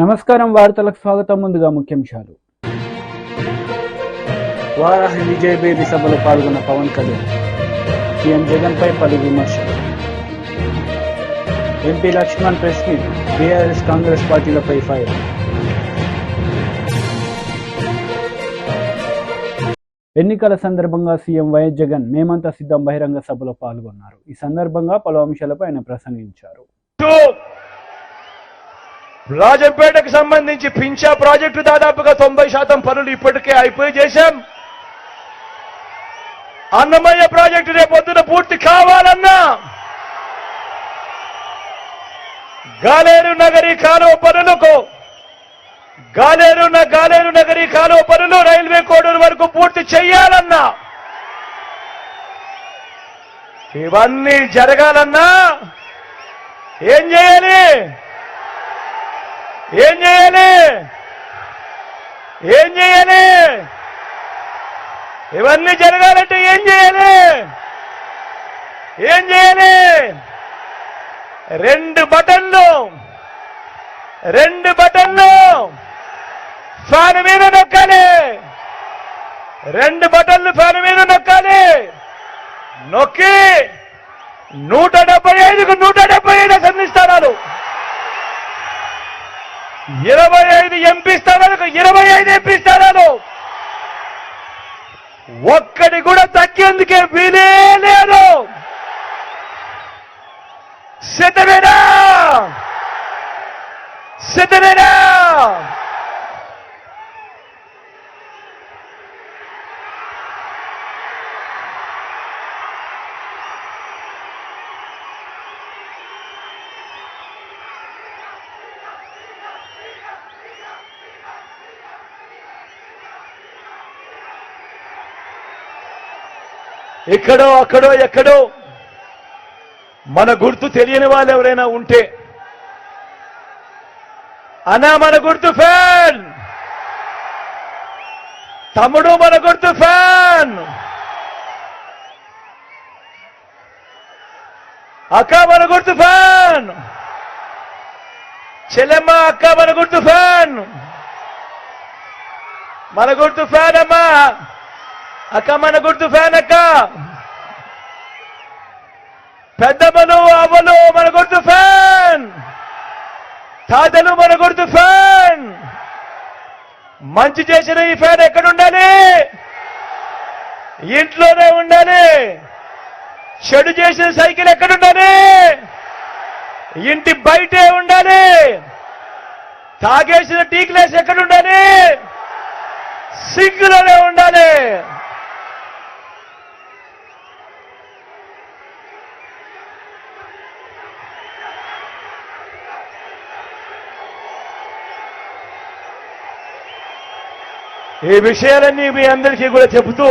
నమస్కారం వార్తలకు స్వాగతం. ముందుగా ముఖ్యాంశాలు. వారాహి విజయ్ బేబీ సభలో పాల్గొన్న పవన్ కళ్యాణ్. సీఎం జగన్ పై పలు విమర్శలు. MP Laxman press meet. BRS Congress పార్టీలపై fire. ఎన్నికల సందర్భంగా సీఎం వైఎస్ జగన్ మేమంతా సిద్ధం బహిరంగ సభలో పాల్గొన్నారు. ఈ సందర్భంగా పలు అంశాలపై ఆయన ప్రసంగించారు. రాజంపేటకు సంబంధించి పింఛా ప్రాజెక్టు దాదాపుగా తొంభై శాతం పనులు ఇప్పటికే అయిపోయి చేశాం. అన్నమయ్య ప్రాజెక్టు రేపొద్దున పూర్తి కావాలన్నా. గాలేరు నగరి కాలువ పనులకు గాలేరు గాలేరు నగరి కాలువ పనులు రైల్వే కోడూరు వరకు పూర్తి చేయాలన్నా ఇవన్నీ జరగాలన్నా. ఏం చేయాలి? ఏం చేయాలి? ఏం చేయాలి? ఇవన్నీ జరగాలంటే ఏం చేయాలి? ఏం చేయాలి? రెండు బటన్లు రెండు బటన్లు ఫ్యాన్ మీద నొక్కాలి. రెండు బటన్లు ఫ్యాన్ మీద నొక్కాలి. నొక్కి నూట డెబ్బై ఐదుకు నూట డెబ్బై ఐదు అసెంబ్లీ స్థానాలు ఇరవై ఐదు ఎంపీ స్థానాలకు ఇరవై ఐదు ఎంపీ స్థానాలు ఒక్కటి కూడా తగ్గేందుకే వీలే లేదు సిద్ధమేనా సిద్ధమేనా ఎక్కడో అక్కడో ఎక్కడో. మన గుర్తు తెలియని వాళ్ళు ఎవరైనా ఉంటే. అనా మన గుర్తు ఫ్యాన్! తమ్ముడు మన గుర్తు ఫ్యాన్! అక్క మన గుర్తు ఫ్యాన్! చెల్లెమ్మ అక్క మన గుర్తు ఫ్యాన్! మన గుర్తు ఫ్యాన్ అమ్మా! అక్క మన గుర్తు ఫ్యాన్ అక్క. పెద్దమ్మలు అవ్వలు మన గుర్తు ఫ్యాన్. తాతలు మన గుర్తు ఫ్యాన్. మంచి చేసిన ఈ ఫ్యాన్ ఎక్కడ ఉండాలి? ఇంట్లోనే ఉండాలి. చెడు చేసిన సైకిల్ ఎక్కడ ఉండాలి? ఇంటి బయటే ఉండాలి. తాగేసిన టీ గ్లాస్ ఎక్కడ ఉండాలి? సిగ్గులోనే ఉండాలి. ఈ విషయాలన్నీ మీ అందరికీ కూడా చెబుతూ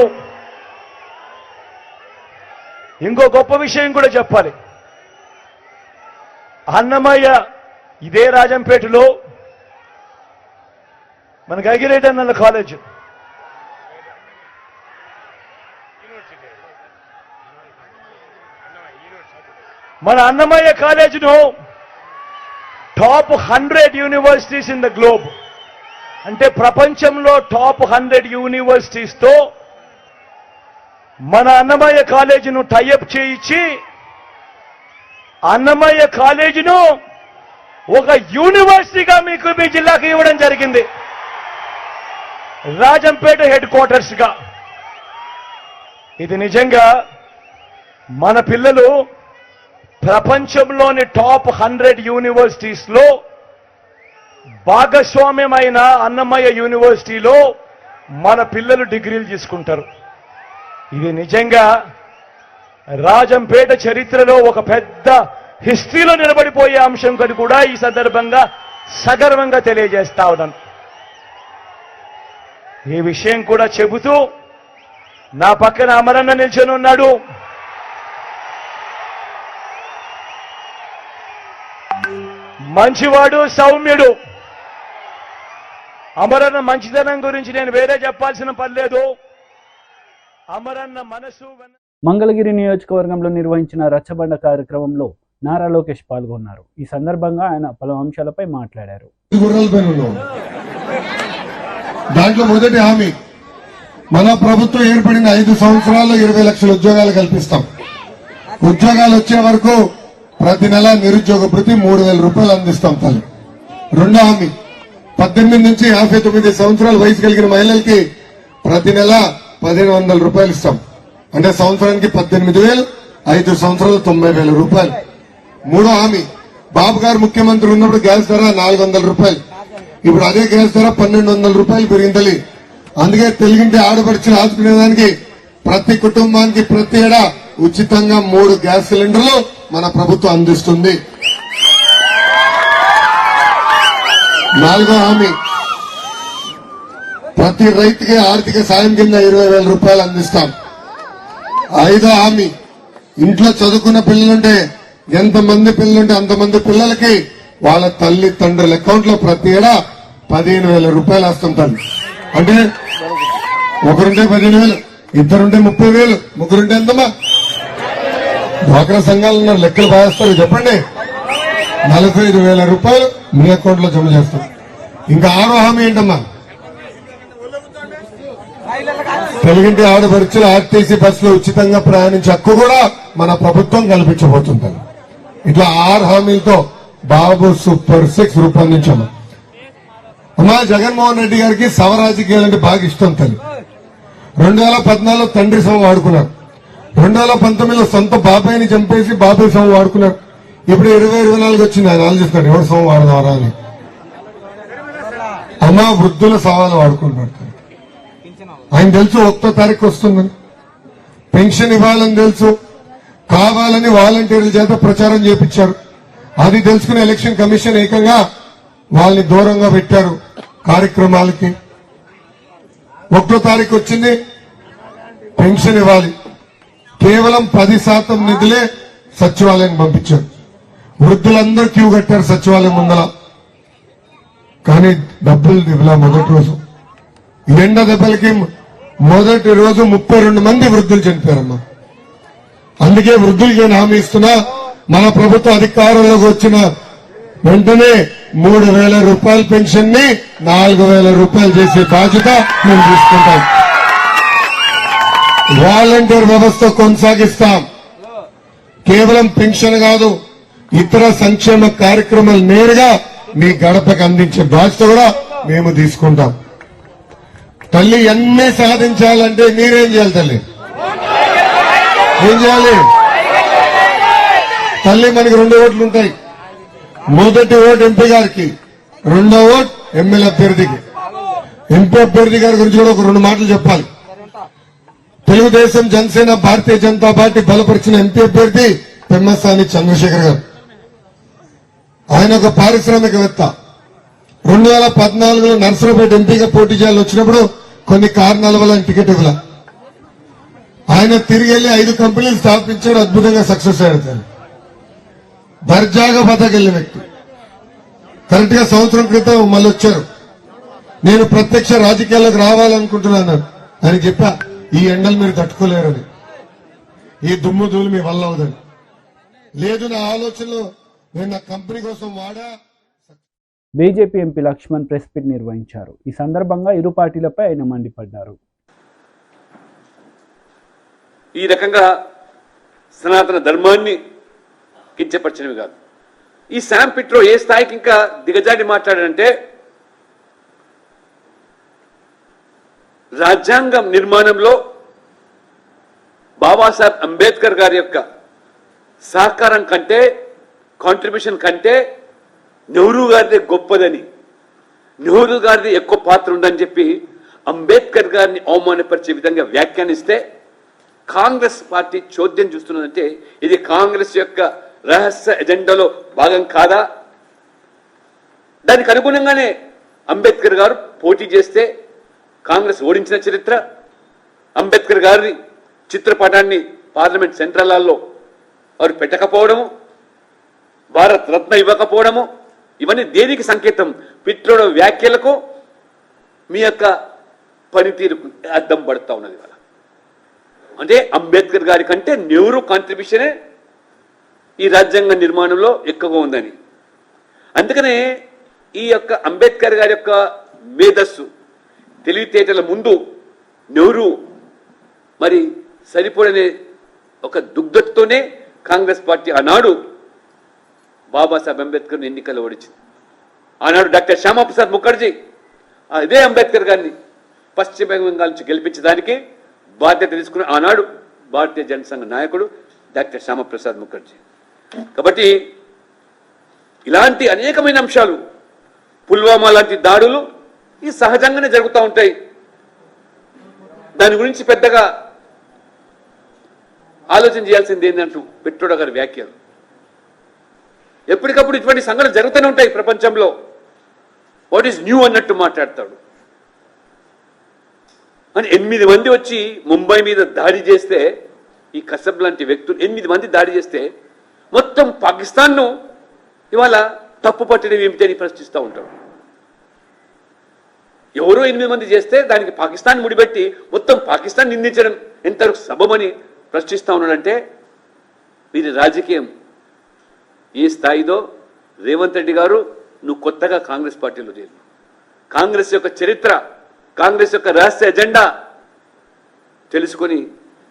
ఇంకో గొప్ప విషయం కూడా చెప్పాలి. అన్నమయ్య ఇదే రాజంపేటలో మనకు అగిరేట్ అన్న కాలేజ్. మన Annamayya కాలేజ్ను top hundred universities in the globe. అంటే ప్రపంచంలో టాప్ హండ్రెడ్ యూనివర్సిటీస్తో మన అన్నమయ్య కాలేజీను టైఅప్ చేయించి అన్నమయ్య కాలేజీను ఒక యూనివర్సిటీగా మీకు మీ జిల్లాకి ఇవ్వడం జరిగింది. రాజంపేట హెడ్ క్వార్టర్స్గా. ఇది నిజంగా మన పిల్లలు ప్రపంచంలోని టాప్ హండ్రెడ్ యూనివర్సిటీస్లో భాగస్వామ్యమైన అన్నమయ్య యూనివర్సిటీలో మన పిల్లలు డిగ్రీలు తీసుకుంటారు. ఇది నిజంగా రాజంపేట చరిత్రలో ఒక పెద్ద హిస్టరీలో నిలబడిపోయే అంశం కని కూడా ఈ సందర్భంగా సగర్వంగా తెలియజేస్తా ఉన్నాను. ఈ విషయం కూడా చెబుతూ నా పక్కన అమరన్న నిల్చొని ఉన్నాడు. మంచివాడు సౌమ్యుడు. అమరన్న మంచితనం గురించి నేను వేరే చెప్పాల్సిన పని లేదు. అమరన్న మనసు మంగళగిరి నియోజకవర్గంలో నిర్వహించిన రచ్చబండ కార్యక్రమంలో నారా లోకేష్ పాల్గొన్నారు. ఈ సందర్భంగా ఆయన పలు అంశాలపై మాట్లాడారు. దాంట్లో మొదటి హామీ మన ప్రభుత్వం ఏర్పడిన ఐదు సంవత్సరాల్లో ఇరవై లక్షల ఉద్యోగాలు కల్పిస్తాం. ఉద్యోగాలు వచ్చే వరకు ప్రతి నెల నిరుద్యోగ భృతి మూడు వేల రూపాయలు అందిస్తాం తల్లి. రెండో హామీ పద్దెనిమిది నుంచి యాభై తొమ్మిది సంవత్సరాల వయసు కలిగిన మహిళలకి ప్రతి నెల పదిహేను వందల రూపాయలు ఇస్తాం. అంటే సంవత్సరానికి పద్దెనిమిది వేలు ఐదు సంవత్సరాలు తొంభై వేల రూపాయలు. మూడో హామీ బాబు గారు ముఖ్యమంత్రి ఉన్నప్పుడు గ్యాస్ ధర నాలుగు వందల రూపాయలు. ఇప్పుడు అదే గ్యాస్ ధర పన్నెండు వందల రూపాయలు పెరిగింది అందుకే తెలుగింటి ఆడపడిచిన ఆదుకునేదానికి ప్రతి కుటుంబానికి ప్రతి ఏడా ఉచితంగా మూడు గ్యాస్ సిలిండర్లు మన ప్రభుత్వం అందిస్తుంది. నాలుగో హామీ. ప్రతి రైతుకి ఆర్థిక సాయం కింద ఇరవై వేల రూపాయలు అందిస్తాం. ఐదో హామీ. ఇంట్లో చదువుకున్న పిల్లలుంటే ఎంతమంది పిల్లలుంటే అంతమంది పిల్లలకి వాళ్ళ తల్లి తండ్రుల అకౌంట్లో ప్రతి ఏడా పదిహేను వేల రూపాయలు వేస్తుంటారు అంటే ఒకరుంటే పదిహేను వేలు ఇద్దరుంటే ముప్పై వేలు ముగ్గురుంటే ఎంతమ్మా? డ్వాక్రా సంఘాలు లెక్కలు బాగేస్తారు చెప్పండి. నలభై ఐదు వేల రూపాయలు మీ అకౌంట్లో జమ చేస్తాం. ఇంకా ఆరో హామీ ఏంటమ్మా? తెలుగింటి ఆడపడుచులు ఆర్టీసీ బస్సులో ఉచితంగా ప్రయాణించే హక్కు కూడా మన ప్రభుత్వం కల్పించబోతుంది ఇట్లా ఆరు హామీలతో బాబు సూపర్ సిక్స్ రూపొందించాము. అమ్మా జగన్మోహన్ రెడ్డి గారికి సవ రాజకీయాలు అంటే బాగా ఇష్టం తల్లి. రెండు వేల పద్నాలుగులో తండ్రి సమ వాడుకున్నారు. రెండు వేల పంతొమ్మిదిలో సొంత బాబాయిని చంపేసి బాబాయ్ సమ వాడుకున్నారు. ఇప్పుడు ఇరవై ఇరవై నాలుగు వచ్చింది ఆయన ఆలోచిస్తాడు ఎవరు సమ వాడదారా అని. అమ్మా వృద్ధుల సవాలు వాడుకుంటున్నాడు. ఆయన తెలుసు ఒక్కో తారీఖు వస్తుందని. పెన్షన్ ఇవ్వాలని తెలుసు. కావాలని వాలంటీర్ల చేత ప్రచారం చేపించారు. అది తెలుసుకుని ఎలక్షన్ కమిషన్ ఏకంగా వాళ్ళని దూరంగా పెట్టారు కార్యక్రమాలకి. ఒకటో తారీఖు వచ్చింది. పెన్షన్ ఇవ్వాలి. కేవలం పది శాతం నిధులే సచివాలయం పంపించారు. వృద్ధులందరూ క్యూ కట్టారు సచివాలయం ముందర కానీ డబ్బులు ఇవ్వలా మొదటి రోజు. ఎండ దెబ్బలకి మొదటి రోజు ముప్పై రెండు మంది వృద్ధులు చనిపోయారమ్మా. అందుకే వృద్ధులకి నేను హామీ ఇస్తున్నా? మన ప్రభుత్వ అధికారంలోకి వచ్చిన వెంటనే మూడు వేల రూపాయల పెన్షన్ని నాలుగు వేల రూపాయలు చేసే బాధ్యత మేము తీసుకుంటాం. వాలంటీర్ వ్యవస్థ కొనసాగిస్తాం. కేవలం పెన్షన్ కాదు ఇతర సంక్షేమ కార్యక్రమాలు నేరుగా మీ గడపకు అందించే బాధ్యత కూడా మేము తీసుకుంటాం. తల్లి ఎన్ని సాధించాలంటే మీరేం చేయాలి తల్లి? ఏం చేయాలి? తల్లి మనకి రెండు ఓట్లు ఉంటాయి. మొదటి ఓటు ఎంపీ గారికి రెండో ఓట్ ఎమ్మెల్యే అభ్యర్థికి. ఎంపీ అభ్యర్థి గారి గురించి కూడా ఒక రెండు మాటలు చెప్పాలి. తెలుగుదేశం జనసేన భారతీయ జనతా పార్టీ బలపరిచిన ఎంపీ అభ్యర్థి పెమ్మసాని చంద్రశేఖర్ గారు. ఆయన ఒక పారిశ్రామికవేత్త. రెండు వేల పద్నాలుగులో నర్సరావుపేట ఎంపీగా పోటీ చేయాలని వచ్చినప్పుడు కొన్ని కారణాల వల్ల టికెట్ ఇవ్వలే. ఆయన తిరిగి వెళ్ళి ఐదు కంపెనీలు స్థాపించాడు అద్భుతంగా సక్సెస్ అయ్యాడు దర్జాగా బతకెళ్ళిన వ్యక్తి. కరెక్ట్గా సంవత్సరం క్రితం మళ్ళీ వచ్చారు. నేను ప్రత్యక్ష రాజకీయాల్లోకి రావాలనుకుంటున్నాను అని చెప్పా ఈ ఎండలు మీరు తట్టుకోలేరని. ఈ దుమ్ము ధూళి మీ వల్ల అవదని లేదు నా ఆలోచనలో నేను నా కంపెనీ కోసం వాడా? BJP MP Laxman press meet నిర్వహించారు. ఈ సందర్భంగా ఇరు పార్టీలపై ఆయన మండిపడ్డారు. ఈ రకంగా సనాతన ధర్మాన్ని కించపరిచినవి కాదు. ఈ శామ్ పిట్రో ఏ స్థాయికి ఇంకా దిగజాడి మాట్లాడాడంటే రాజ్యాంగం నిర్మాణంలో బాబాసాహెబ్ అంబేద్కర్ గారి యొక్క సహకారం కంటే కాంట్రిబ్యూషన్ కంటే నెహ్రూ గారిది గొప్పదని నెహ్రూ గారిది ఎక్కువ పాత్ర ఉందని చెప్పి అంబేద్కర్ గారిని అవమానపరిచే విధంగా వ్యాఖ్యానిస్తే కాంగ్రెస్ పార్టీ చోద్యం చూస్తున్నదంటే ఇది కాంగ్రెస్ యొక్క రహస్య ఎజెండాలో భాగం కాదా? దానికి అనుగుణంగానే అంబేద్కర్ గారు పోటీ చేస్తే కాంగ్రెస్ ఓడించిన చరిత్ర అంబేద్కర్ గారి చిత్రపటాన్ని పార్లమెంట్ సెంట్రలాల్లో వారు పెట్టకపోవడము భారత్ రత్న ఇవ్వకపోవడము ఇవన్నీ దేనికి సంకేతం? పిట్రోడ వ్యాఖ్యలకు మీ యొక్క పనితీరుకు అద్దం పడుతూ ఉన్నది ఇవాళ. అంటే అంబేద్కర్ గారి కంటే నెహ్రూ కాంట్రిబ్యూషనే ఈ రాజ్యాంగ నిర్మాణంలో ఎక్కువగా ఉందని. అందుకనే ఈ యొక్క అంబేద్కర్ గారి యొక్క మేధస్సు తెలివితేటల ముందు నెహ్రూ మరి సరిపడనే ఒక దుగ్ధతతోనే కాంగ్రెస్ పార్టీ ఆనాడు బాబాసాహెబ్ అంబేద్కర్ ఎన్నికల్లో ఓడించింది. ఆనాడు డాక్టర్ శ్యామాప్రసాద్ ముఖర్జీ అదే అంబేద్కర్ గారిని పశ్చిమ బెంగాల్ నుంచి గెలిపించడానికి బాధ్యత తీసుకున్న ఆనాడు భారతీయ జనసంఘ నాయకుడు డాక్టర్ శ్యామప్రసాద్ ముఖర్జీ. కాబట్టి ఇలాంటి అనేకమైన అంశాలు పుల్వామా లాంటి దాడులు ఈ సహజంగానే జరుగుతూ ఉంటాయి. దాని గురించి పెద్దగా ఆలోచన చేయాల్సింది ఏంటంటూ పెట్రోడ గారి వ్యాఖ్యలు. ఎప్పటికప్పుడు ఇటువంటి సంఘటన జరుగుతూనే ఉంటాయి ప్రపంచంలో. వాట్ ఈస్ న్యూ అన్నట్టు మాట్లాడతాడు. అని ఎనిమిది మంది వచ్చి ముంబై మీద దాడి చేస్తే ఈ కసబ్ లాంటి వ్యక్తులు ఎనిమిది మంది దాడి చేస్తే మొత్తం పాకిస్తాన్ను ఇవాళ తప్పు పట్టడం ఏమిటి అని ప్రశ్నిస్తూ ఉంటాడు ఎవరో ఎనిమిది మంది చేస్తే దానికి పాకిస్తాన్ ముడిపెట్టి మొత్తం పాకిస్తాన్ నిందించడం ఎంతవరకు సబమని ప్రశ్నిస్తూ ఉన్నాడంటే వీరి రాజకీయం ఏ స్థాయిదో రేవంత్ రెడ్డి గారు నువ్వు కొత్తగా కాంగ్రెస్ పార్టీలో చేరు కాంగ్రెస్ యొక్క చరిత్ర కాంగ్రెస్ యొక్క రహస్య ఎజెండా తెలుసుకొని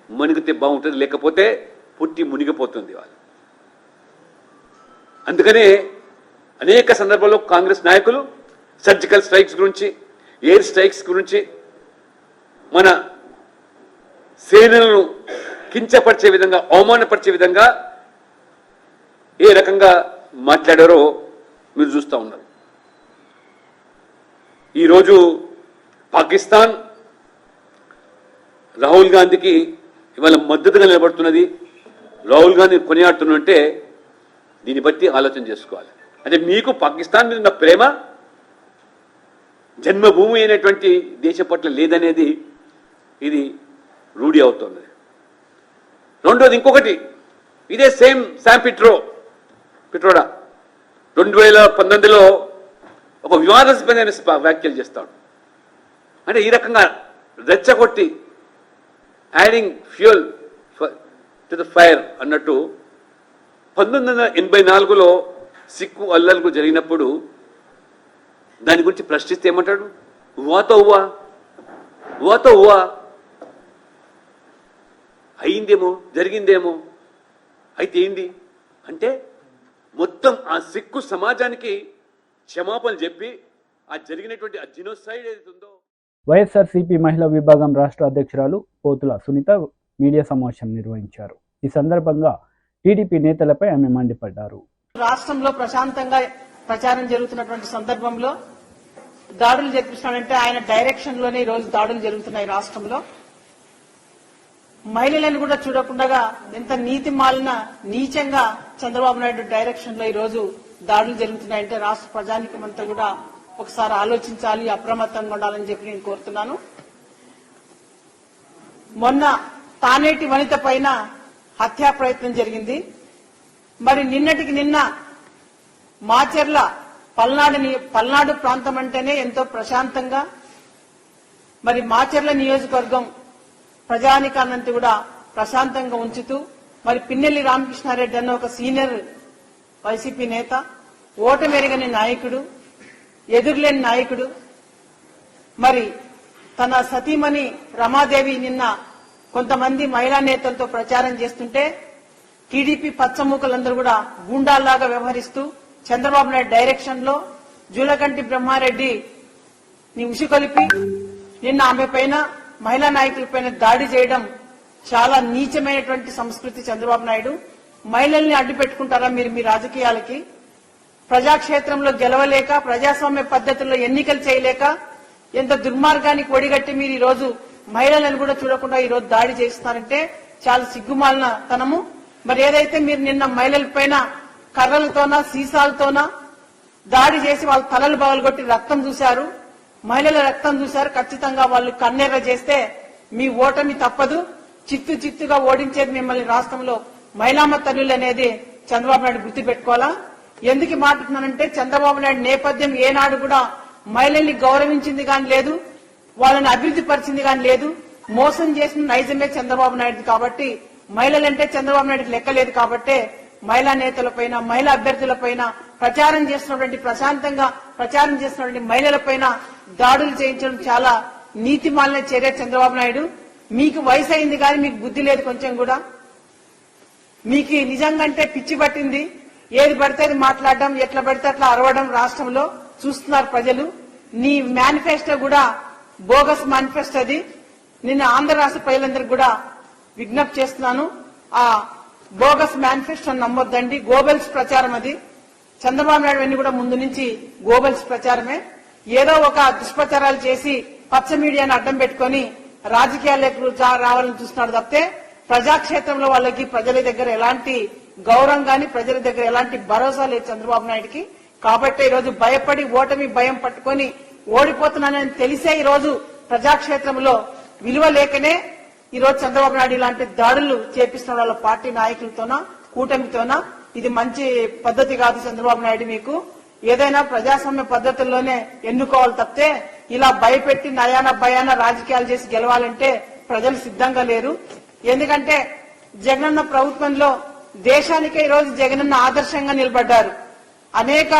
మునిగితే బాగుంటుంది లేకపోతే పుట్టి మునిగిపోతుంది వాళ్ళు అందుకనే అనేక సందర్భాల్లో కాంగ్రెస్ నాయకులు సర్జికల్ స్ట్రైక్స్ గురించి ఎయిర్ స్ట్రైక్స్ గురించి మన సేనలను కించపరిచే విధంగా అవమానపరిచే విధంగా ఏ రకంగా మాట్లాడారో మీరు చూస్తూ ఉన్నారు. ఈరోజు పాకిస్తాన్ రాహుల్ గాంధీకి ఇవాళ మద్దతుగా నిలబడుతున్నది. రాహుల్ గాంధీ కొనియాడుతున్నంటే దీన్ని బట్టి ఆలోచన చేసుకోవాలి. అంటే మీకు పాకిస్తాన్ మీద ఉన్న ప్రేమ జన్మభూమి అయినటువంటి దేశం పట్ల లేదనేది ఇది రూఢి అవుతుంది. రెండోది ఇంకొకటి ఇదే సేమ్ శాంపిట్రో. పిట్రోడా? రెండు వేల పంతొమ్మిదిలో ఒక వివాదాస్పదమైన వ్యాఖ్యలు చేస్తాడు. అంటే ఈ రకంగా రెచ్చగొట్టి adding fuel to the fire అన్నట్టు పంతొమ్మిది వందల ఎనభై నాలుగులో సిక్కు అల్లర్లు జరిగినప్పుడు దాని గురించి ప్రశ్నిస్తే ఏమంటాడు? ఊవాతో ఉవా ఊవాతో ఉవా అయిందేమో జరిగిందేమో అయితే ఏంది? అంటే మొత్తం ఆ సిక్కు సమాజానికి క్షమాపణలు చెప్పి ఆ జరిగినటువంటి ఆ జినోసైడ్ ఏదైతే ఉందో వైఎస్ఆర్సీపీ మహిళా విభాగం రాష్ట్ర అధ్యక్షురాలు పోతుల సునీత మీడియా సమావేశం నిర్వహించారు. ఈ సందర్భంగా టీడీపీ నేతలపై ఆమె మండిపడ్డారు. రాష్ట్రంలో ప్రశాంతంగా ప్రచారం జరుగుతున్నటువంటి సందర్భంలో దాడులు జరిపిస్తున్నాడంటే ఆయన డైరెక్షన్లోనే ఈ రోజు దాడులు జరుగుతున్నాయి రాష్ట్రంలో. మహిళలను కూడా చూడకుండా ఎంత నీతి మాలిన నీచంగా చంద్రబాబు నాయుడు డైరెక్షన్లో ఈ రోజు దాడులు జరుగుతున్నాయంటే రాష్ట్ర ప్రజానికమంతా కూడా ఒకసారి ఆలోచించాలి అప్రమత్తంగా ఉండాలని చెప్పి నేను కోరుతున్నాను. మొన్న తానేటి వనిత పైన హత్యా ప్రయత్నం జరిగింది. మరి నిన్నటికి నిన్న మాచెర్ల పల్నాడు పల్నాడు ప్రాంతం అంటేనే ఎంతో ప్రశాంతంగా మరి మాచెర్ల నియోజకవర్గం ప్రజానికాన్నంతా కూడా ప్రశాంతంగా ఉంచుతూ మరి పిన్నెల్లి రామకృష్ణారెడ్డి అన్న ఒక సీనియర్ వైసీపీ నేత ఓటమెరగని నాయకుడు ఎదురులేని నాయకుడు మరి తన సతీమణి రమాదేవి నిన్న కొంతమంది మహిళా నేతలతో ప్రచారం చేస్తుంటే టీడీపీ పచ్చమూకలందరూ కూడా గూండాల్లాగా వ్యవహరిస్తూ చంద్రబాబు నాయుడు డైరెక్షన్లో జూలకంటి బ్రహ్మారెడ్డి ని ఉసికొలిపి నిన్న ఆమె పైన మహిళా నాయకుల పైన దాడి చేయడం చాలా నీచమైనటువంటి సంస్కృతి చంద్రబాబు నాయుడు. మహిళల్ని అడ్డు పెట్టుకుంటారా మీరు మీ రాజకీయాలకి? ప్రజాక్షేత్రంలో గెలవలేక ప్రజాస్వామ్య పద్ధతుల్లో ఎన్నికలు చేయలేక ఎంత దుర్మార్గానికి ఒడిగట్టి మీరు ఈ రోజు మహిళలను కూడా చూడకుండా ఈ రోజు దాడి చేస్తున్నారంటే చాలా సిగ్గుమాలిన తనము. మరి ఏదైతే మీరు నిన్న మహిళల పైన కర్రలతోనా సీసాలతోనా దాడి చేసి వాళ్ళ తలలు బగలగొట్టి రక్తం చూశారు మహిళల రక్తం చూశారు. ఖచ్చితంగా వాళ్ళు కన్నెర్ర చేస్తే మీ ఓటమి తప్పదు. చిత్తు చిత్తుగా ఓడించేది మిమ్మల్ని రాష్ట్రంలో మహిళామ తల్లులు అనేది చంద్రబాబు నాయుడు గుర్తుపెట్టుకోవాలా? ఎందుకు మాట్లాడుతున్నానంటే చంద్రబాబు నాయుడు నేపథ్యం ఏనాడు కూడా మహిళల్ని గౌరవించింది కానీ లేదు వాళ్ళని అభివృద్ధి పరిచింది కానీ లేదు. మోసం చేసిన నైజమే చంద్రబాబు నాయుడు కాబట్టి మహిళలంటే చంద్రబాబు నాయుడుకి లెక్కలేదు కాబట్టే మహిళా నేతలపైన మహిళా అభ్యర్థులపైన ప్రచారం చేస్తున్నటువంటి ప్రశాంతంగా ప్రచారం చేస్తున్నటువంటి మహిళలపైన దాడులు చేయించడం చాలా నీతిమాలిన చర్య చంద్రబాబు నాయుడు. మీకు వయసు అయింది కానీ మీకు బుద్ధి లేదు కొంచెం కూడా. మీకు నిజంగంటే పిచ్చి పట్టింది. ఏది పడితే అది మాట్లాడడం ఎట్లా పడితే అట్లా అరవడం రాష్ట్రంలో చూస్తున్నారు ప్రజలు. నీ మేనిఫెస్టో కూడా బోగస్ మేనిఫెస్టో అది. నిన్న ఆంధ్ర రాష్ట్ర ప్రజలందరికీ కూడా విజ్ఞప్తి చేస్తున్నాను. ఆ బోగస్ మేనిఫెస్టో నమ్మొద్దండి. గోబెల్స్ ప్రచారం అది. చంద్రబాబు నాయుడు అన్ని కూడా ముందు నుంచి గోబెల్స్ ప్రచారమే. ఏదో ఒక దుష్ప్రచారాలు చేసి పచ్చ మీడియాను అడ్డం పెట్టుకొని రాజకీయాలకు రావాలని చూస్తున్నాడు తప్పితే ప్రజాక్షేత్రంలో వాళ్ళకి ప్రజల దగ్గర ఎలాంటి గౌరవం గాని ప్రజల దగ్గర ఎలాంటి భరోసా లేదు చంద్రబాబు నాయుడుకి. కాబట్టి ఈ రోజు భయపడి ఓటమి భయం పట్టుకొని ఓడిపోతున్నానని తెలిసే ఈ రోజు ప్రజాక్షేత్రంలో విలువ లేకనే ఈ రోజు చంద్రబాబు నాయుడు ఇలాంటి దాడులు చేపిస్తున్న వాళ్ళ పార్టీ నాయకులతోన కూటమితోనా. ఇది మంచి పద్ధతి కాదు చంద్రబాబు నాయుడు మీకు. ఏదైనా ప్రజాస్వామ్య పద్ధతుల్లోనే ఎన్నుకోవాలి తప్పితే ఇలా భయపెట్టి నయాన భయాన రాజకీయాలు చేసి గెలవాలంటే ప్రజలు సిద్ధంగా లేరు. ఎందుకంటే జగనన్న ప్రభుత్వంలో దేశానికే ఈ రోజు జగనన్న ఆదర్శంగా నిలబడ్డారు. అనేక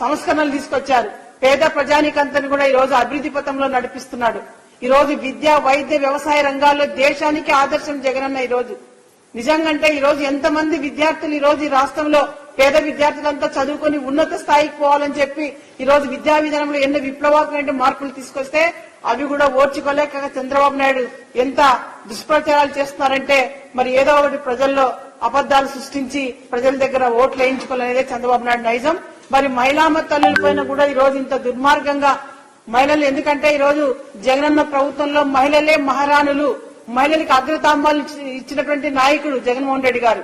సంస్కరణలు తీసుకొచ్చారు. పేద ప్రజానికంతని కూడా ఈ రోజు అభివృద్ధి పథంలో నడిపిస్తున్నాడు. ఈరోజు విద్య వైద్య వ్యవసాయ రంగాల్లో దేశానికి ఆదర్శం జగనన్న ఈ రోజు నిజంగంటే ఈ రోజు ఎంతమంది విద్యార్థులు ఈ రోజు ఈ రాష్ట్రంలో పేద విద్యార్థులంతా చదువుకొని ఉన్నత స్థాయికి పోవాలని చెప్పి ఈ రోజు విద్యా విధానంలో ఎన్నో విప్లవాత్మక మార్పులు తీసుకొస్తే అవి కూడా ఓర్చుకోలేక చంద్రబాబు నాయుడు ఎంత దుష్ప్రచారాలు చేస్తున్నారంటే మరి ఏదో ఒకటి ప్రజల్లో అబద్దాలు సృష్టించి ప్రజల దగ్గర ఓట్లు వేయించుకోవాలనేదే చంద్రబాబు నాయుడు నైజం. మరి మహిళామ తల్లుల పైన కూడా ఈ రోజు ఇంత దుర్మార్గంగా మహిళలు ఎందుకంటే ఈ రోజు జగనన్న ప్రభుత్వంలో మహిళలే మహారాణులు. మహిళలకు అగ్రతాంబాలు ఇచ్చినటువంటి నాయకుడు జగన్మోహన్ రెడ్డి గారు.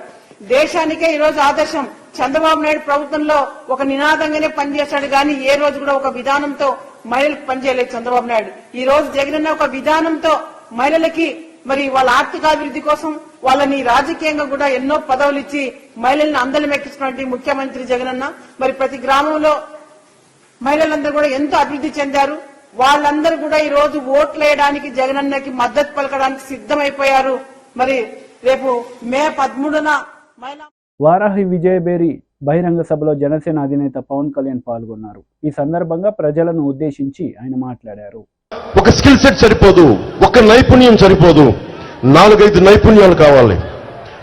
దేశానికే ఈ రోజు ఆదర్శం. చంద్రబాబు నాయుడు ప్రభుత్వంలో ఒక నినాదంగానే పనిచేశాడు కానీ ఏ రోజు కూడా ఒక విధానంతో మహిళలకు పనిచేయలేదు చంద్రబాబు నాయుడు. ఈ రోజు జగనన్న ఒక విధానంతో మహిళలకి మరి వాళ్ళ ఆర్థికాభివృద్ధి కోసం వాళ్ళని రాజకీయంగా కూడా ఎన్నో పదవులు ఇచ్చి మహిళల్ని అందలం ఎక్కించినటువంటి ముఖ్యమంత్రి జగనన్న. మరి ప్రతి గ్రామంలో మహిళలందరూ కూడా ఎంతో అభివృద్ధి చెందారు. వాళ్ళందరూ కూడా ఈ రోజు ఓట్లు వేయడానికి జగనన్నకి మద్దతు పలకడానికి సిద్ధమైపోయారు. మరి రేపు మే పదమూడున మహిళా వారాహి విజయబేరి బహిరంగ సభలో జనసేన అధినేత పవన్ కళ్యాణ్ పాల్గొన్నారు. ఈ సందర్భంగా ప్రజలను ఉద్దేశించి ఆయన మాట్లాడారు. ఒక స్కిల్ సెట్ సరిపోదు ఒక నైపుణ్యం సరిపోదు. నాలుగైదు నైపుణ్యాలు కావాలి.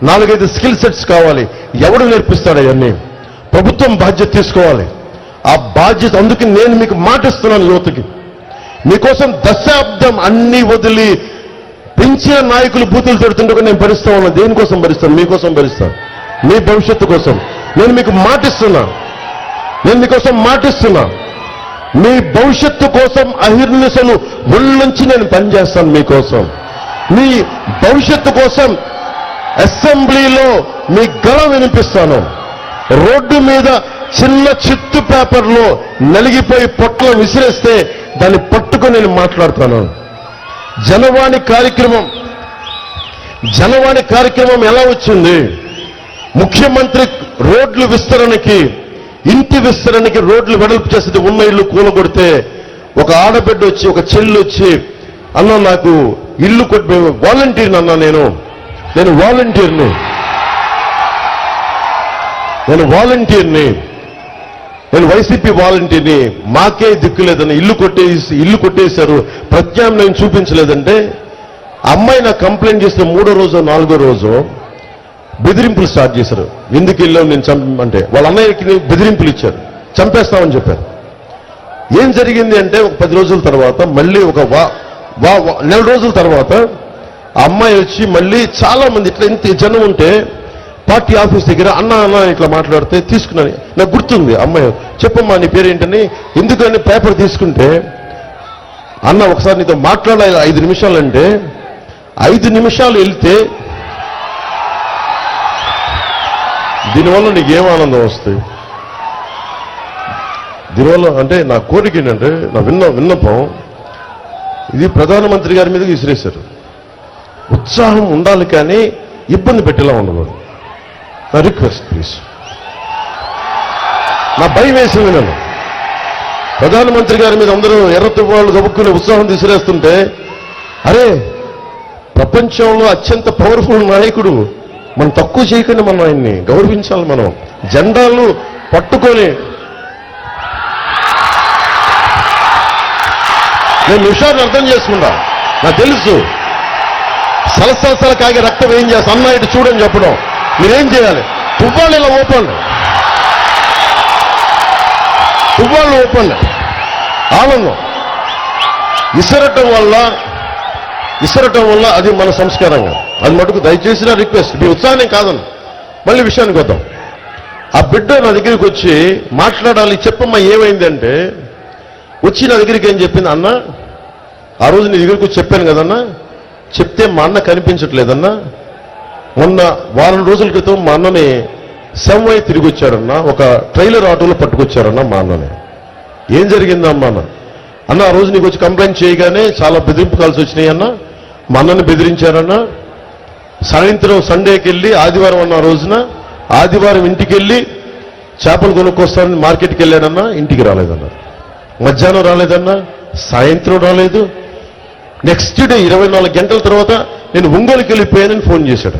నాలుగైదు స్కిల్ సెట్స్ కావాలి. ఎవడు నేర్పిస్తాడు అవన్నీ? ప్రభుత్వం బాధ్యత తీసుకోవాలి. ఆ బాధ్యత అందుకే నేను మీకు మాటిస్తున్నాను యువతకి మీకోసం దశాబ్దం అన్ని వదిలి పెంచిన నాయకులు బూతులు తిడుతుంటే నేను భరిస్తా ఉన్నా. దేనికోసం భరిస్తాను? మీకోసం భరిస్తాను. మీ భవిష్యత్తు కోసం. నేను మీకు మాటిస్తున్నా. నేను మీకోసం మాటిస్తున్నా. మీ భవిష్యత్తు కోసం అహిర్నిశలు ఒళ్ళుంచి నేను పనిచేస్తాను మీకోసం. మీ భవిష్యత్తు కోసం అసెంబ్లీలో మీ గల వినిపిస్తాను. రోడ్డు మీద చిన్న చిత్తు పేపర్లో నలిగిపోయి పొట్ల విసిరేస్తే దాన్ని పట్టుకొని నేను మాట్లాడతాను. జనవాణి కార్యక్రమం జనవాణి కార్యక్రమం ఎలా వచ్చింది? ముఖ్యమంత్రి రోడ్లు విస్తరణకి ఇంటి విస్తరణకి రోడ్లు వెడల్పు చేస్తే ఉన్న ఇల్లు కూలగొడితే ఒక ఆడబిడ్డ వచ్చి ఒక చెల్లి వచ్చి అన్న నాకు ఇల్లు కొట్టి వాలంటీర్ని అన్నా నేను. నేను వాలంటీర్ని. నేను వాలంటీర్ని. నేను వైసీపీ వాలంటీర్ని. మాకే దిక్కు లేదని ఇల్లు కొట్టేసి ఇల్లు కొట్టేశారు. ప్రత్యామ్నాయం చూపించలేదంటే అమ్మాయి నాకు కంప్లైంట్ చేస్తే మూడో రోజు నాలుగో రోజు బెదిరింపులు స్టార్ట్ చేశారు. ఎందుకు వెళ్ళావు నేను చంపమంటే వాళ్ళ అన్నయ్యకి బెదిరింపులు ఇచ్చారు. చంపేస్తామని చెప్పారు. ఏం జరిగింది అంటే ఒక పది రోజుల తర్వాత మళ్ళీ ఒక వా వా- నెల రోజుల తర్వాత ఆ అమ్మాయి వచ్చి మళ్ళీ చాలా మంది ఇట్లా ఇంత జనం ఉంటే పార్టీ ఆఫీస్ దగ్గర అన్న అన్న ఇట్లా మాట్లాడితే తీసుకున్నాను. నాకు గుర్తుంది అమ్మాయి. చెప్పమ్మా నీ పేరేంటని? ఎందుకని పేపర్ తీసుకుంటే అన్న ఒకసారి నీతో మాట్లాడాలి ఐదు నిమిషాలు అంటే ఐదు నిమిషాలు వెళ్తే దీనివల్ల నీకు ఏం ఆనందం వస్తుంది దీనివల్ల అంటే నా కోరిక ఏంటంటే నా విన్న విన్నపం ఇది ప్రధానమంత్రి గారి మీద విసిరేశారు. ఉత్సాహం ఉండాలి కానీ ఇబ్బంది పెట్టేలా ఉండకూడదు. నా రిక్వెస్ట్ ప్లీజ్. నా భయం వేసింది వినను. ప్రధానమంత్రి గారి మీద అందరూ ఎర్రతి వాళ్ళు గబుక్కుని ఉత్సాహం విసిరేస్తుంటే అరే ప్రపంచంలో అత్యంత పవర్ఫుల్ నాయకుడు మనం తక్కువ చేయకుండా మనం ఆయన్ని గౌరవించాలి మనం. జెండాలు పట్టుకొని. నేను విషయాన్ని అర్థం చేసుకుంటా. నాకు తెలుసు. సలసలసల కాగే రక్తం ఏం చేస్తా? అన్న ఇటు చూడని చెప్పడం. మీరేం చేయాలి? తువ్వాళ్ళు ఇలా ఓపండి తువ్వాళ్ళు ఓపండి ఆనందం. ఇసరటం వల్ల ఇసరటం వల్ల అది మన సంస్కారంగా అది మటుకు దయచేసి నా రిక్వెస్ట్. మీ ఉత్సాహం కాదని. మళ్ళీ విషయానికి వద్దాం. ఆ బిడ్డ నా దగ్గరికి వచ్చి మాట్లాడాలి చెప్పమ్మా ఏమైందంటే వచ్చి నా దగ్గరికి ఏం చెప్పింది? అన్న ఆ రోజు నీ దగ్గరికి వచ్చి చెప్పాను కదన్నా చెప్తే మా అన్న కనిపించట్లేదన్నా మొన్న వారం రోజుల క్రితం మా అన్నని సెవై తిరిగి వచ్చారన్న ఒక ట్రైలర్ ఆటోలో పట్టుకొచ్చారన్న మా అన్నని. ఏం జరిగిందమ్మా అన్న? అన్న ఆ రోజు నీకు వచ్చి కంప్లైంట్ చేయగానే చాలా బెదిరింపు కాల్సి వచ్చినాయి అన్న. మా అన్నని బెదిరించారన్నా. సాయంత్రం సండేకి వెళ్ళి ఆదివారం అన్న రోజున ఆదివారం ఇంటికి వెళ్ళి చేపలు కొనుక్కొస్తానని మార్కెట్కి వెళ్ళాడన్నా ఇంటికి రాలేదన్నా. మధ్యాహ్నం రాలేదన్నా సాయంత్రం రాలేదు. నెక్స్ట్ డే ఇరవై నాలుగు గంటల తర్వాత నేను ఒంగోలుకి వెళ్ళిపోయానని ఫోన్ చేశాడు.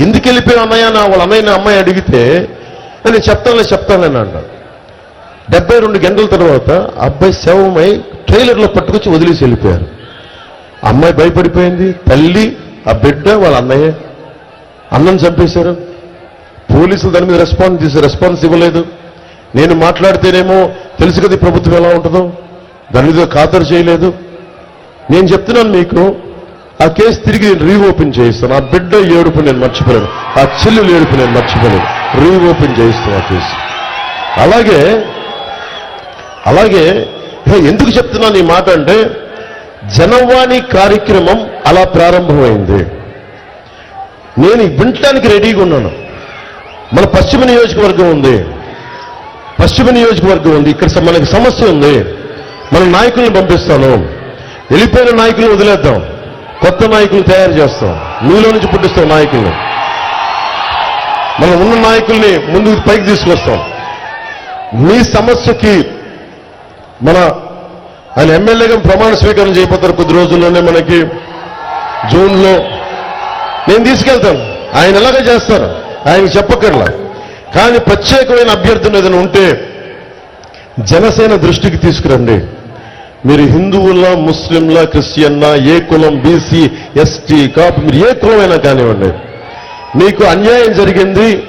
ఎందుకు వెళ్ళిపోయాను అన్నయ్య? నా వాళ్ళ అన్నయ్య నా అమ్మాయి అడిగితే నేను చెప్తానులే చెప్తానని అన్నాడు. డెబ్బై రెండు గంటల తర్వాత అబ్బాయి శవమై ట్రైలర్లో పట్టుకొచ్చి వదిలేసి వెళ్ళిపోయారు. అమ్మాయి భయపడిపోయింది. తల్లి ఆ బిడ్డ వాళ్ళ అన్నయ్య అన్నం చంపేశారు. పోలీసులు దాని మీద రెస్పాన్స్ తీసి రెస్పాన్స్ ఇవ్వలేదు. నేను మాట్లాడితేనేమో తెలుసు కదా ప్రభుత్వం ఎలా ఉంటుందో. దాని మీద ఖాతరు చేయలేదు. నేను చెప్తున్నాను మీకు ఆ కేసు తిరిగి నేను రీఓపెన్ చేయిస్తాను. ఆ బిడ్డ ఏడుపు నేను మర్చిపోలేను. ఆ చెల్లెలు ఏడుపు నేను మర్చిపోలేను. రీఓపెన్ చేయిస్తాను ఆ కేసు. అలాగే అలాగే ఎందుకు చెప్తున్నాను ఈ మాట అంటే జనవాణి కార్యక్రమం అలా ప్రారంభమైంది. నేను వినటానికి రెడీగా ఉన్నాను. మన పశ్చిమ నియోజకవర్గం ఉంది. పశ్చిమ నియోజకవర్గం ఉంది. ఇక్కడ మనకి సమస్య ఉంది. మన నాయకుల్ని పంపిస్తాను. వెళ్ళిపోయిన నాయకులు వదిలేద్దాం. కొత్త నాయకులు తయారు చేస్తాం. మీలో నుంచి పుట్టిస్తాం నాయకుల్ని. మనం ఉన్న నాయకుల్ని ముందుకు పైకి తీసుకొస్తాం. మీ సమస్యకి మన ఆయన ఎమ్మెల్యేగా ప్రమాణ స్వీకారం చేయబోతారు కొద్ది రోజుల్లోనే మనకి జూన్లో. నేను తీసుకెళ్తాను. ఆయన ఎలాగే చేస్తారు. ఆయన చెప్పక్కర్లా. కానీ ప్రత్యేకమైన అభ్యర్థులు ఏదైనా ఉంటే జనసేన దృష్టికి తీసుకురండి. మీరు హిందువుల ముస్లింల క్రిస్టియన్ల ఏ కులం బీసీ ఎస్టీ కాపు మీరు ఏ కులమైనా కానివ్వండి. మీకు అన్యాయం జరిగింది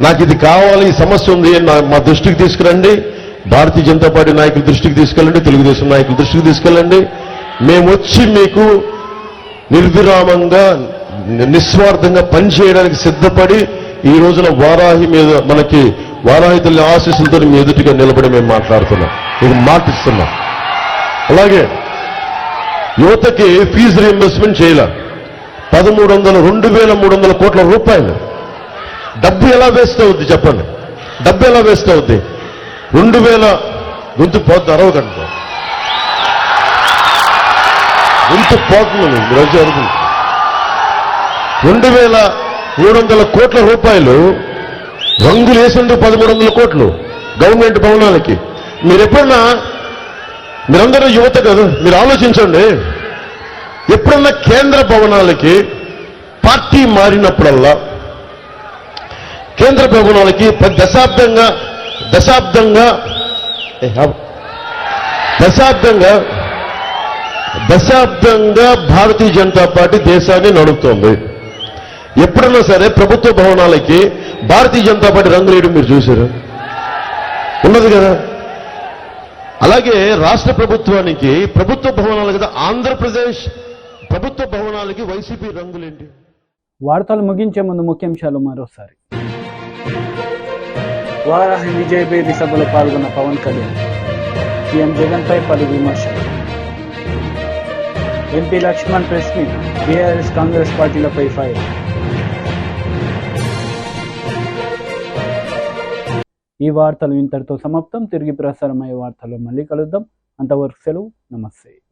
నాకు ఇది కావాలి ఈ సమస్య ఉంది నా- మా దృష్టికి తీసుకురండి. భారతీయ జనతా పార్టీ నాయకుల దృష్టికి తీసుకెళ్ళండి తెలుగుదేశం నాయకుల దృష్టికి తీసుకెళ్ళండి. మేము వచ్చి మీకు నిర్విరామంగా నిస్వార్థంగా పనిచేయడానికి సిద్ధపడి ఈ రోజున వారాహి మీద మనకి వారాహి తల్లి ఆశీస్సులతో మీ ఎదుటిగా నిలబడి మేము మాట్లాడుతున్నాం. ఇది మాటిస్తున్నాం. అలాగే యువతకి ఫీజు రీఎంబర్స్మెంట్ చేయాల? పదమూడు వందల రెండు వేల మూడు వందల కోట్ల రూపాయలు. డబ్బు ఎలా వేస్ట్ అవుద్ది చెప్పండి? డబ్బు ఎలా వేస్ట్ అవుద్ది? రెండు వేల గొంతు పోద్ది అరవకంట గొంతు పోతుంది ఈరోజు అరుగు రెండు వేల మూడు వందల కోట్ల రూపాయలు రంగులు వేసిండ్రు పదమూడు వందల కోట్లు గవర్నమెంట్ భవనాలకి. మీరు ఎప్పుడన్నా మీరందరూ యువత కదా మీరు ఆలోచించండి. ఎప్పుడన్నా కేంద్ర భవనాలకి పార్టీ మారినప్పుడల్లా కేంద్ర భవనాలకి పది దశాబ్దంగా దశాబ్దంగా దశాబ్దంగా దశాబ్దంగా భారతీయ జనతా పార్టీ దేశాన్ని నడుపుతోంది. ఎప్పుడన్నా సరే ప్రభుత్వ భవనాలకి భారతీయ జనతా పార్టీ రంగులు వేయడం మీరు చూశారు? ఉన్నది కదా? అలాగే రాష్ట్ర ప్రభుత్వానికి ప్రభుత్వ భవనాలు కదా ఆంధ్రప్రదేశ్ ప్రభుత్వ భవనాలకి వైసీపీ రంగులేంటి? వార్తలు ముగించే ముందు ముఖ్యాంశాలు మరోసారి. వారాహి విజయభేరి సభలో పాల్గొన్న పవన్ కళ్యాణ్ సీఎం జగన్పై పలు విమర్శలు. MP Laxman press meet BRS Congress పార్టీలపై fire. ఈ వార్తలు ఇంతటితో సమాప్తం. తిరిగి ప్రసారమయ్యే వార్తలు మళ్ళీ కలుద్దాం. అంతవరకు సెలవు. నమస్తే.